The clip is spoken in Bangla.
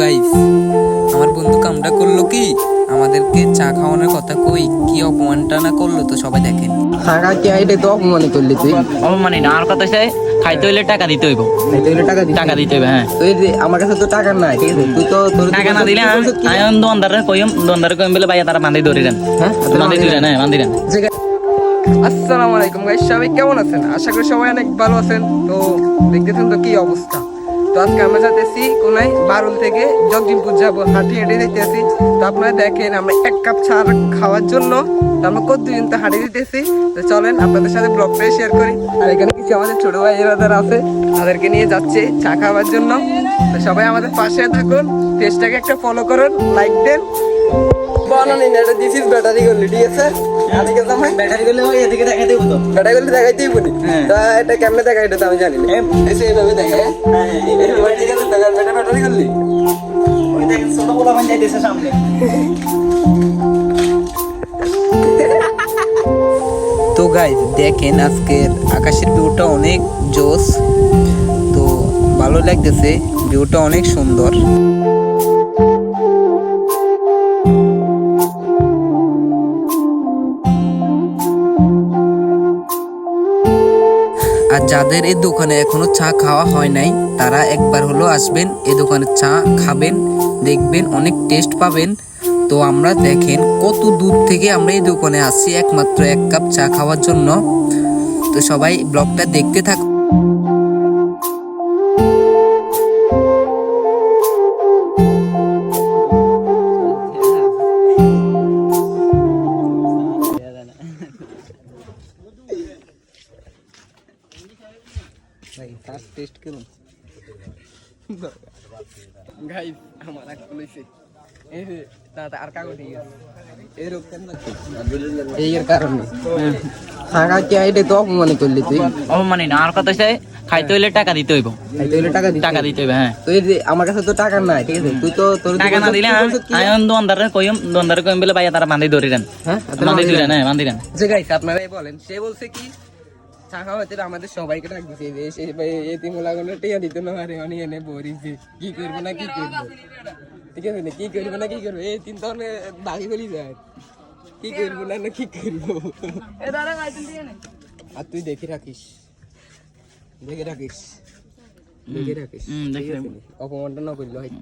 গাইস আমার বন্ধু কামটা করল কি? আমাদেরকে চা খাওয়ানোর কথা কই? কি অপমানটা না করল? তো সবাই দেখেন। টাকা কি আইডে তো অপমানে করলি তুই? অপমানি না আর কথা হচ্ছে খাইতে হইলে টাকা দিতে হইব। খাইতে হলে টাকা দিবি টাকা দিতে হইবে হ্যাঁ। তুই আমার কাছে তো টাকা নাই ঠিক আছে? তুই তো তোর টাকা না দিলে আমি দোকানদারে কইম দোকানদারে কইম বলে ভাইয়া তারা বান্ধি ধরে দেন। হ্যাঁ বান্ধি দিলেন হ্যাঁ বান্ধি দেন আসসালামু আলাইকুম গাইস সবাই কেমন আছেন? আশা করি সবাই অনেক ভালো আছেন। তো দেখতেছেন তো কি অবস্থা? তো আজকে আমরা যাইতেছি কোনায় বারুল থেকে জগজিমপুর যাব। হাঁটি হেঁটে যাইতেছি। তো আপনারা দেখেন, আমরা এক কাপ চা খাওয়ার জন্য তো আমরা কত দিন তো হাঁটে দিতেছি। তো চলেন আপনাদের সাথে ব্লগটা শেয়ার করি। আর এখানে কিছু আমাদের ছোট ভাই এরাদার আছে, তাদেরকে নিয়ে যাচ্ছে চা খাওয়ার জন্য। তো সবাই আমাদের পাশে থাকুন পেজটাকে একটা ফলো করুন লাইক দেন। বানানি না এটা দিস ইজ ব্যাটারি করলি ঠিক আছে? আজকে জামাই? ব্যাটারি করলে ওই এদিকে দেখাই দেবো তো। ব্যাটারি করলে দেখাইতেই বলি তা এটা কেমনে দেখাই এটা তো আমি জানি না। এসে এইভাবে দেখায় এইভাবে ঠিক আছে ব্যাটারি ব্যাটারি করলি ওই দেখেন ছোট পোলা বান যাইতেছে সামনে। তো দেখেন আজকের আকাশের ভিউটা অনেক জোস তো ভালো লাগতেছে ভিউটা অনেক সুন্দর। আর যাদের এই দোকানে এখনও চা খাওয়া হয় নাই, তারা একবার হলো আসবেন, এই দোকানে চা খাবেন, দেখবেন, অনেক টেস্ট পাবেন। তো আমরা দেখেন কত দূর থেকে আমরা এই দোকানে আসি, একমাত্র এক কাপ চা খাওয়ার জন্য। তো সবাই ব্লগটা দেখতে থাক টেস্ট করুন গাইস আমার এক কইছে এই দাদা আর কাগজ দিয়ে এই এর কারণে। টাকা কি আইডে তো অপমানে করলি তুই অপমানি না আর কথা হচ্ছে খাইতে হইলে টাকা দিতে হইব। খাইতে হলে টাকা দিতে হইবে। হ্যাঁ। তুই আমার কাছে তো টাকা নাই ঠিক আছে? তুই তো তোর টাকা না দিলে আমি আমি দোকানদারে কইম দোকানদারে কইম বলে তারা বান্ধি হ্যাঁ? বান্ধি হ্যাঁ দেন যে গাইস আপনারাই বলেন সে বলছে কি আমাদের সবাইকে ডাক দিছে যে সে ভাই এতিম লাগানো টিয়া দিত না আরে অনি এনে বরিছে কি করবে না কি করবে? ঠিক আছে না কি করবে না কি করবে? এই তিন তো দাগি ফেলি যায় কি করব না না কি করব? আর তুই দেখে রাখিস দেখে রাখিস দেখে রাখিস অপমানটা না করল হয়।